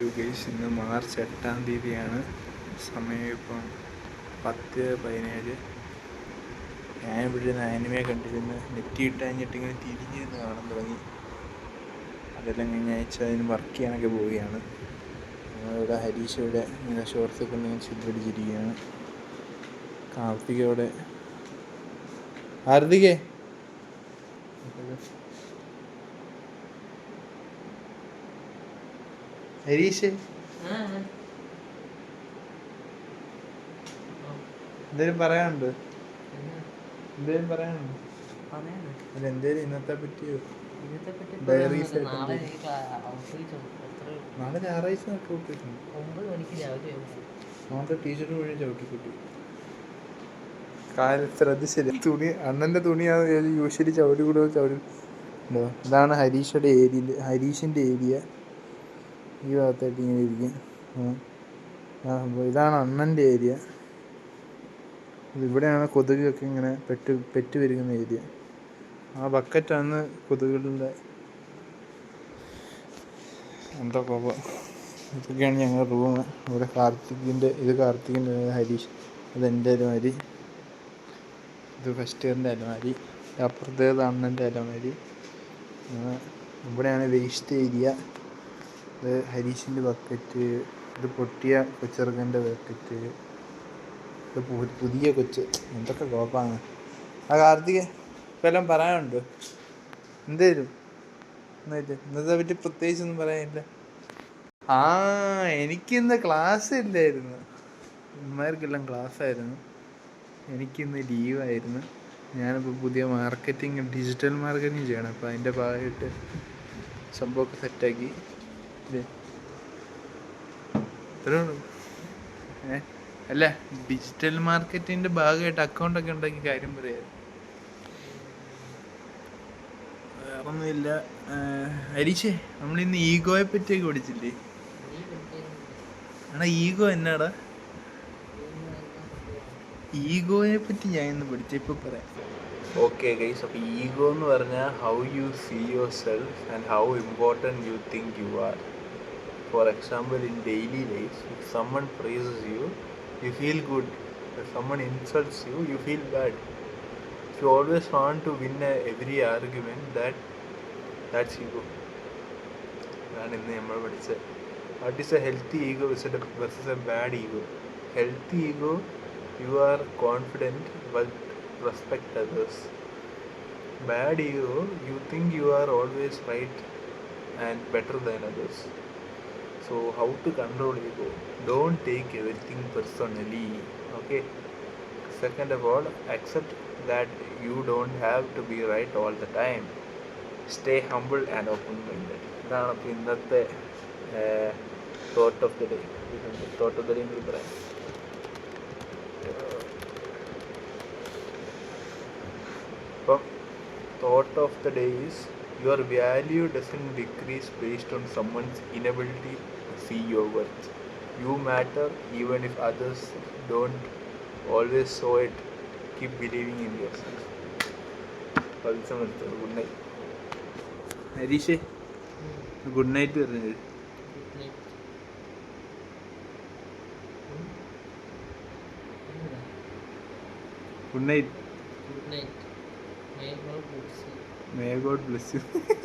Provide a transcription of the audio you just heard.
Guys ഇന്ന് March എട്ടാം തീയതിയാണ്. സമയം ഇപ്പം പത്ത് പതിനേഴ്. ഞാൻ ഇവിടെ ഇരുന്ന് ആനിമയെ കണ്ടിരുന്ന് നെറ്റ് കിട്ടാഞ്ഞിട്ട് ഇങ്ങനെ തിരിഞ്ഞ് നിന്ന് കാണാൻ തുടങ്ങി. അതെല്ലാം കഴിഞ്ഞ ആഴ്ച അതിന് വർക്ക് ചെയ്യാനൊക്കെ പോവുകയാണ്. ഇവിടെ ഹരീഷ് ഇവിടെ ഇങ്ങനെ ഷോർട്സ് ഒക്കെ ഉണ്ടെങ്കിൽ ചില്ലടിച്ചിരിക്കുകയാണ് കാർത്തിക ഇവിടെ ഹാർദികേ ഹരീഷ് എന്തേലും പറയാനുണ്ട് എന്തേലും പറയാനുണ്ട് അല്ല എന്തേലും ഇന്നത്തെ പറ്റിയോ ആയിട്ട് നാളെ ഞായറാഴ്ച നോക്കി വിട്ടിട്ടുണ്ട് ഒമ്പത് മണിക്ക് രാവിലെ ആവും. നാളെ ടീഷർട്ട് വഴി ചവിട്ടിക്കുട്ടി കാര്യം ശ്രദ്ധിച്ചില്ല തുണി അണ്ണന്റെ തുണിയാണ് യൂഷ്വലി ചവിട്ടി കൂടുതൽ ചവിട്ടി? ഇതാണ് ഹരീഷയുടെ ഏരിയ. ഹരീഷിന്റെ ഏരിയ. ഈ ഭാഗത്തായിട്ട് ഇങ്ങനെ ഇരിക്കും. ആ അപ്പോൾ ഇതാണ് അണ്ണന്റെ ഏരിയ. ഇവിടെയാണ് കൊതുകൊക്കെ ഇങ്ങനെ പെറ്റ് പെറ്റ് പെരുകുന്ന ഏരിയ. ആ ബക്കറ്റാണ് കൊതുകുകളുടെ എന്താ കുഴപ്പം ഇതൊക്കെയാണ് ഞങ്ങളുടെ റൂം. ഇവിടെ കാർത്തികിന്റെ ഇത് കാർത്തികിന്റെ ഹരീഷ്. അത് എന്റെ അലമാരി. ഇത് ഫസ്റ്റ് ഇയറിന്റെ അലമാരി അപ്പുറത്തേത് അണ്ണന്റെ അലമാരി. ഇവിടെയാണ് വേസ്റ്റ് ഏരിയ. ഇത് ഹരീഷിന്റെ ബക്കറ്റ് ഇത് പൊട്ടിയ കൊച്ചിറങ്ങന്റെ ബക്കറ്റ് ഇത് പുതിയ കൊച്ച്. എന്തൊക്കെ കുഴപ്പമാണ് ആ കാർത്തിക ഇപ്പം പറയാനുണ്ടോ? എന്തേലും? എന്നായിട്ട് ഇന്നത്തെ പറ്റി പ്രത്യേകിച്ചൊന്നും പറയാനില്ല. ആ എനിക്കിന്ന് ക്ലാസ് ഇല്ലായിരുന്നു. ഇമ്മമാർക്കെല്ലാം ക്ലാസ് ആയിരുന്നു എനിക്കിന്ന് ലീവായിരുന്നു. ഞാനിപ്പോൾ പുതിയ മാർക്കറ്റിംഗ് ഡിജിറ്റൽ മാർക്കറ്റിംഗ് ചെയ്യണം. അപ്പോൾ അതിന്റെ ഭാഗമായിട്ട് സംഭവമൊക്കെ സെറ്റാക്കി. അല്ല ഡിജിറ്റൽ മാർക്കറ്റിന്റെ ഭാഗമായിട്ട് അക്കൗണ്ട് ഒക്കെ ഉണ്ടെങ്കിൽ കാര്യം പറയാം. വേറൊന്നുമില്ല നമ്മൾ ഇന്ന് ഈഗോയെ പറ്റിയൊക്കെ പഠിച്ചില്ലേ പഠിച്ചത് എടാ ഈഗോ എന്നാടാ? ഈഗോയെ പറ്റി ഞാൻ ഇന്ന് പഠിച്ച ഇപ്പൊ പറയാം. ഓക്കെ ഗൈസ് അപ്പോൾ ഈഗോ എന്ന് പറഞ്ഞാൽ how you see yourself and how important you think you are for example in daily life if someone praises you you feel good if someone insults you you feel bad if you always want to win every argument that that's ego അതാണ് ഇന്ന് നമ്മൾ പഠിച്ചത് what is a healthy ego versus a bad ego healthy ego you are confident but respect others bad ego you think you are always right and better than others So how to control ego don't take everything personally okay second of all accept that you don't have to be right all the time stay humble and open mind ഇതാണ് അപ്പോൾ ഇന്നത്തെ thought of the day thought of the day എന്ന് പറയാം. അപ്പം thought of the day is your value doesn't decrease based on someone's inability to see your worth you matter even if others don't always so it keep believing in yourself പതിസം എടുത്തത് good night ഹരീഷേ good night പറഞ്ഞത് good night good night May God bless you.